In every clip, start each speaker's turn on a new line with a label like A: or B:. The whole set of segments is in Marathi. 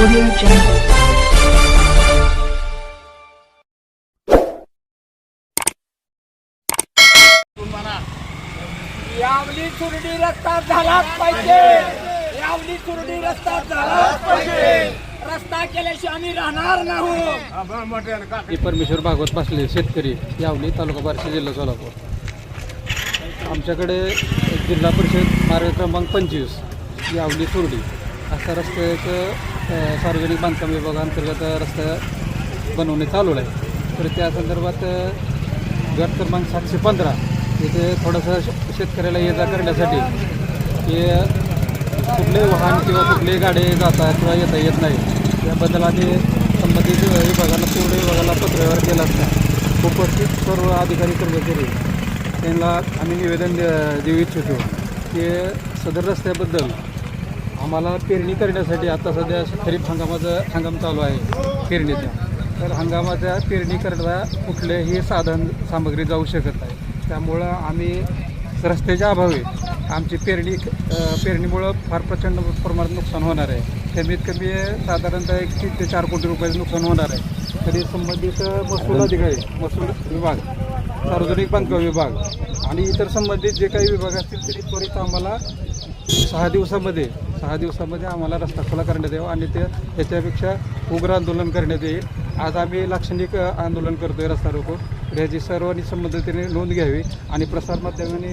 A: Audio Jungle.
B: यावली चुरडी रस्ता झालाच पाहिजे. यावली चुरडी रस्ता झालाच पाहिजे. रस्ता केल्याशिवाय आम्ही राहणार नाही.
C: परमेश्वर भागवत बसले शेतकरी यावली तालुका बार्शी जिल्हा सोलापूर. आमच्याकडे जिल्हा परिषद मार्ग क्रमांक पंचवीस यावली सुरडी असा रस्त्याचं सार्वजनिक बांधकाम विभागाअंतर्गत रस्ता बनवणे चालू आहे. तर त्या संदर्भात गट क्रमांक सातशे पंधरा इथे थोडंसं शेतकऱ्याला ये जा करण्यासाठी की कुठलेही वाहन किंवा कुठलीही गाडी जाता किंवा येता येत नाही याबद्दल आम्ही संबंधित विभागाला पूर्ण विभागाला पत्रव्यवहार केला असता. उपस्थित सर्व अधिकारी कर्मचारी त्यांना आम्ही निवेदन दे- देऊ इच्छितो की सदर रस्त्याबद्दल आम्हाला पेरणी करण्यासाठी आता सध्या खरीप हंगामाचं हंगाम चालू आहे पेरणीचा. तर हंगामाच्या पेरणी करता कुठलेही साधन सामग्री जाऊ शकत नाही. त्यामुळं आम्ही रस्त्याच्या अभावी आमची पेरणी पेरणीमुळं फार प्रचंड प्रमाणात नुकसान होणार आहे. कमीत कमी साधारणतः एक तीन ते चार कोटी रुपयाचं नुकसान होणार आहे. तरी संबंधित महसूल अधिकारी महसूल विभाग सार्वजनिक बांधकाम विभाग आणि इतर संबंधित जे काही विभाग असतील तरी त्वरित आम्हाला सहा दिवसामध्ये सहा दिवसामध्ये आम्हाला रस्ता खुला करण्यात यावा आणि ते त्याच्यापेक्षा उग्र आंदोलन करण्यात येईल. आज आम्ही लाक्षणिक आंदोलन करतोय रस्ता रोको. याची सर्वांनी संबंधितीने नोंद घ्यावी आणि प्रसारमाध्यमांनी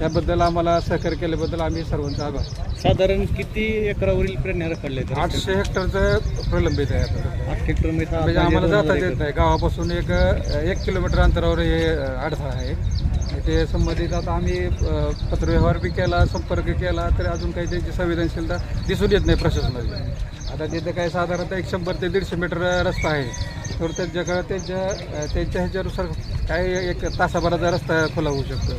C: याबद्दल आम्हाला सहकार्य केल्याबद्दल आम्ही सर्वांचा आभार.
D: साधारण किती एकरावरील प्रेरणा रखडले
C: आठशे हेक्टरचं प्रलंबित आहे आता.
D: आठ हेक्टरमध्ये
C: म्हणजे आम्हाला जाता येत नाही. गावापासून एक एक किलोमीटर अंतरावर हे अडथळा आहे. ते संबंधित आता आम्ही पत्रव्यवहार बी केला संपर्क केला तर अजून काही त्यांची संवेदनशीलता दिसून येत नाही प्रशासनाची आता तिथं काय साधारणतः एक शंभर ते दीडशे मीटर रस्ता आहे. तर त्यांच्याकडं त्यांच्या त्यांच्या ह्याच्यानुसार काय एक तासाभराचा रस्ता खुला होऊ शकतो.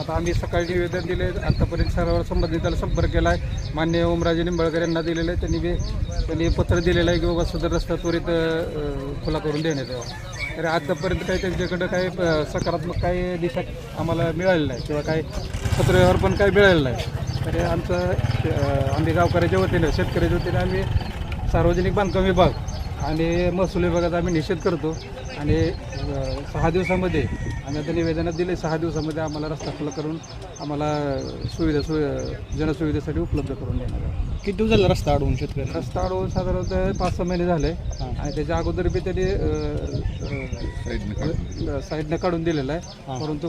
C: आता आम्ही सकाळी निवेदन दिले आतापर्यंत सर्व संबंधिताला संपर्क केला आहे मान्य ओमराजे निंबाळकर यांना दिलेलं आहे. त्यांनी बी त्यांनी पत्र दिलेलं आहे की बाबा सदर रस्ता त्वरित खुला करून देण्यात यावा. तर आतापर्यंत काही त्यांच्याकडं काही सकारात्मक काही दिशा आम्हाला मिळालेलं नाही किंवा काही पत्रव्यवहार पण काही मिळालेलं नाही तर आमचं आम्ही गावकऱ्याच्या वतीनं शेतकऱ्याच्या वतीनं आम्ही सार्वजनिक बांधकाम विभाग आणि महसूल विभागाचा आम्ही निषेध करतो. आणि सहा दिवसामध्ये आम्ही आता निवेदनात दिले सहा दिवसामध्ये आम्हाला रस्ता खुला करून आम्हाला सुविधा सु जनसुविधेसाठी उपलब्ध करून देणार आहे.
D: किती दिवस झाला रस्ता अडवून शेतकरी
C: रस्ता अडवून साधारणतः पाच सहा महिने झाले. आणि त्याच्या अगोदर बी त्यांनी साईडनं काढून दिलेला आहे. परंतु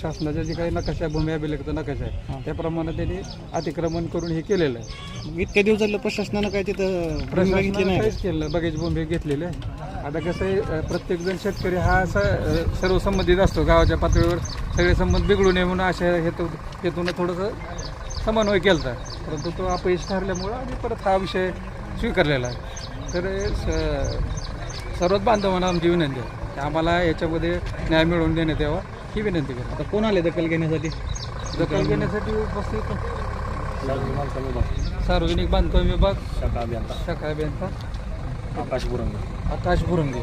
C: शासनाच्या जे काही नकाशा आहे, भूमी अभिलेखचा नकाशा आहे त्याप्रमाणे त्यांनी अतिक्रमण करून हे केलेलं आहे.
D: इतक्या दिवस झालं प्रशासनानं काय तिथं
C: प्रशासनानं
D: नाही?
C: काहीच केलं बघायची भूमी घेतलेली आहे. आता कसं आहे प्रत्येकजण शेतकरी हा असा सर्व संबंधित असतो. गावाच्या पातळीवर सगळे संबंध बिघडू नये म्हणून अशा हेतू हेतून थोडंसं समन्वय केला होता परंतु तो अपयश ठरल्यामुळं आम्ही परत हा विषय स्वीकारलेला आहे. तर स- सर्वच बांधवांना आमची विनंती आहे आम्हाला याच्यामध्ये न्याय मिळवून देण्यात यावा ही विनंती करतो.
D: आता कोण आले दखल घेण्यासाठी?
C: दखल घेण्यासाठी उपस्थित सार्वजनिक बांधकाम विभाग. शाखा अभियंता.
D: आकाश बुरंग
C: आकाश बुरंगे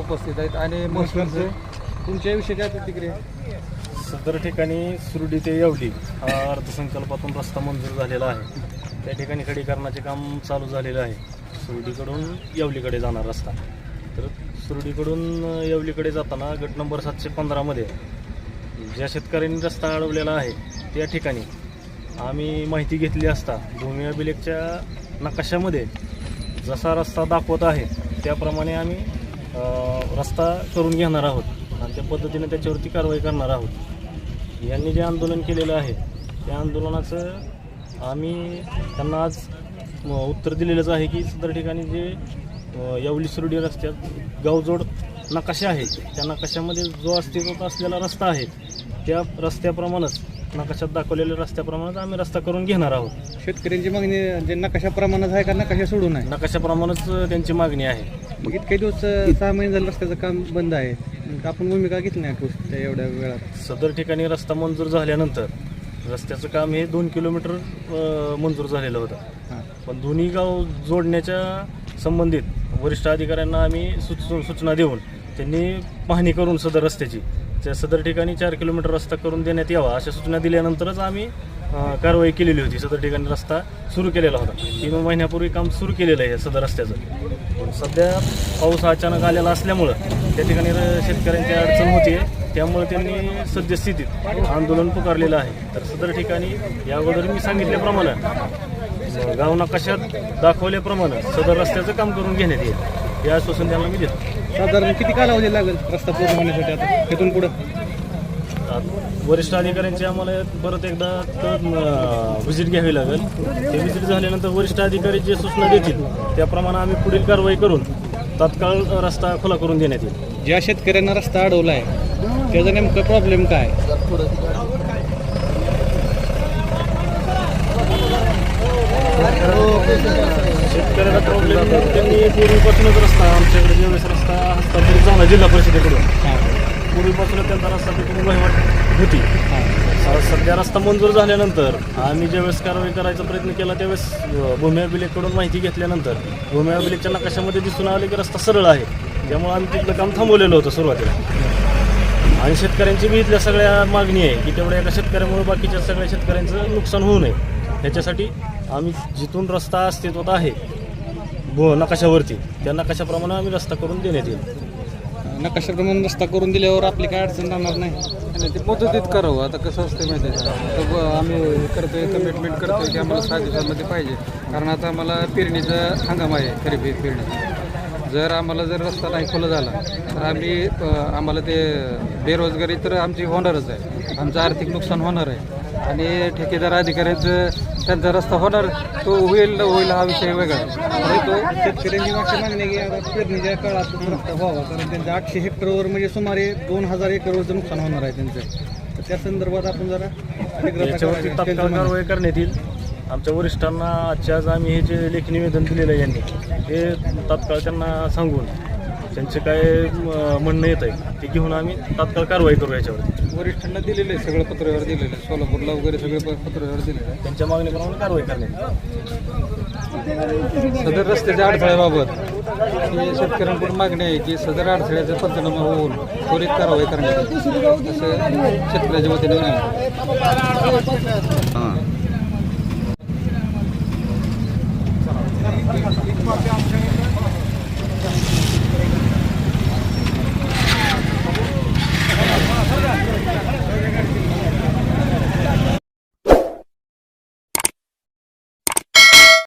C: उपस्थित आहेत. आणि महसूलचे
D: तुमच्याविषयी काय प्रतिक्रिया
E: सदर ठिकाणी सुरडी ते येवली हा अर्थसंकल्पातून रस्ता मंजूर झालेला आहे. त्या ठिकाणी खडीकरणाचे काम चालू झालेलं आहे. सुरडीकडून येवलीकडे जाणार रस्ता. तर सुरडीकडून येवलीकडे जाताना गट नंबर सातशे पंधरामध्ये ज्या शेतकऱ्यांनी रस्ता अडवलेला आहे त्या ठिकाणी आम्ही माहिती घेतली असता भूमी अभिलेखच्या नकाशामध्ये जसा रस्ता दाखवत आहे त्याप्रमाणे आम्ही रस्ता करून घेणार आहोत. आणि त्या पद्धतीने त्याच्यावरती कारवाई करणार आहोत. यांनी जे आंदोलन केलेलं आहे त्या आंदोलनाचं आम्ही त्यांना आज उत्तर दिलेलंच आहे की सदर ठिकाणी जे यावली सुरडी रस्त्यात गावजोड नकाशा आहे त्या नकाशामध्ये जो अस्तित्वात असलेला रस्ता आहे त्या रस्त्याप्रमाणेच नकाशात दाखवलेल्या रस्त्याप्रमाणेच आम्ही रस्ता करून घेणार आहोत.
D: शेतकऱ्यांची मागणी जे नकाशा प्रमाणात आहे का नकाशा सोडून आहे?
E: नकाशाप्रमाणेच त्यांची मागणी आहे.
D: मग इतके दिवस सहा महिने झालं रस्त्याचं काम बंद आहे. मग आपण भूमिका घेतली नाही ठोस त्या एवढ्या वेळात?
E: सदर ठिकाणी रस्ता मंजूर झाल्यानंतर रस्त्याचं काम हे दोन किलोमीटर अ, मंजूर झालेलं होतं.
D: हां.
E: पण दोन्ही गाव जोडण्याच्या संबंधित वरिष्ठ अधिकाऱ्यांना आम्ही सुच सूचना देऊन त्यांनी पाहणी करून सदर रस्त्याची. त्या सदर ठिकाणी चार किलोमीटर रस्ता करून देण्यात यावा अशा सूचना दिल्यानंतरच आम्ही कारवाई केलेली होती. सदर ठिकाणी रस्ता सुरू केलेला होता. तीन महिन्यापूर्वी काम सुरू केलेलं आहे सदर रस्त्याचं. पण सध्या पाऊस अचानक आलेला असल्यामुळं त्या ठिकाणी शेतकऱ्यांची अडचण होती त्यामुळे त्यांनी सद्यस्थितीत आंदोलन पुकारलेलं आहे. तर सदर ठिकाणी या अगोदर मी सांगितल्याप्रमाणे गाव नकाशात दाखवल्याप्रमाणे सदर रस्त्याचं काम करून घेण्यात येईल. हे आश्वासन त्यांना मी देतो.
D: साधारण किती कालावधी लागेल रस्ता पूर्ण होण्यासाठी आता? तिथून पुढं?
E: वरिष्ठ अधिकाऱ्यांची आम्हाला परत एकदा व्हिजिट घ्यावी लागेल. ते व्हिजिट झाल्यानंतर वरिष्ठ अधिकारी जे सूचना देतील त्याप्रमाणे आम्ही पुढील कारवाई करून तात्काळ रस्ता खुला करून देण्यात येईल.
D: ज्या शेतकऱ्यांना रस्ता अडवला आहे त्याचा नेमकं प्रॉब्लेम काय?
E: शेतकऱ्याला प्रॉब्लेम त्यांनी पूर्वीपासूनच रस्ता आमच्याकडे ज्यावेळेस रस्ता हस्तांतरित झाला जिल्हा परिषदेकडून. पूर्वीपासूनच त्यांचा रस्ता तिकडून वहिवाट होती. सध्या रस्ता मंजूर झाल्यानंतर आम्ही ज्यावेळेस कारवाई करायचा प्रयत्न केला त्यावेळेस भूमी अभिलेखकडून माहिती घेतल्यानंतर भूमी अभिलेखच्या नकाशामध्ये दिसून आले की रस्ता सरळ आहे. त्यामुळे आम्ही तिथलं काम थांबवलेलं होतं सुरुवातीला. आणि शेतकऱ्यांची बी इथल्या सगळ्या मागणी आहे की तेवढ्या एका शेतकऱ्यामुळे बाकीच्या सगळ्या शेतकऱ्यांचं नुकसान होऊ नये. ह्याच्यासाठी आम्ही जिथून रस्ता अस्तित्वात आहे भू नकाशावरती त्या नकाशाप्रमाणे आम्ही रस्ता करून देण्यात येईल?
D: नकाशाप्रमाणे रस्ता करून दिल्यावर आपली काय अडचण राहणार नाही?
C: आणि ते मुदतीत करावं. आता कसं असतं माहिती आहे का? आता ब- आम्ही हे करतोय कमिटमेंट करतोय की आम्हाला सहा दिवसामध्ये पाहिजे. कारण आता आम्हाला पेरणीचा हंगाम आहे खरीप पेरणी. जर आम्हाला जर रस्ता नाही खुला झाला तर आम्ही अ, आम्हाला ते बेरोजगारी तर आमची होणारच आहे. आमचं आर्थिक नुकसान होणार आहे. आणि ठेकेदार अधिकाऱ्यांचं त्यांचा रस्ता होणार तो होईल न होईल हा विषय वेगळा. आणि तो
D: शेतकऱ्यांची मागची मागणी आहे की आता पेरणीच्या काळात रस्ता व्हावा कारण त्यांच्या आठशे हेक्टरवर म्हणजे सुमारे दोन हजार एकरवरचं नुकसान होणार आहे त्यांचं तर त्या संदर्भात आपण जरा
E: याच्यावरती. तात्काळ. कारवाई करण्यात येईल आमच्या वरिष्ठांना आजच्या आज आम्ही हे जे लेखी निवेदन दिलेलं आहे यांनी हे तात्काळ त्यांना सांगून त्यांचे काय म्हणणं येत आहे ते घेऊन आम्ही तात्काळ कारवाई करू याच्यावरती.
C: वरिष्ठांना दिलेलं आहे सगळं पत्रव्यवहार दिलेलं आहे सोलापूरला वगैरे सगळे प- पत्रव्यवहार दिलेलं आहे
E: त्यांच्या मागणीप्रमाणे कारवाई करण्यात
C: सदर रस्त्याच्या अडथळ्याबाबत ही शेतकऱ्यांकडून मागणी आहे की सदर अडथळ्याचा पंचनामा होऊन त्वरित कारवाई करण्यात येईल. असं शेतकऱ्याच्या वतीने विनंती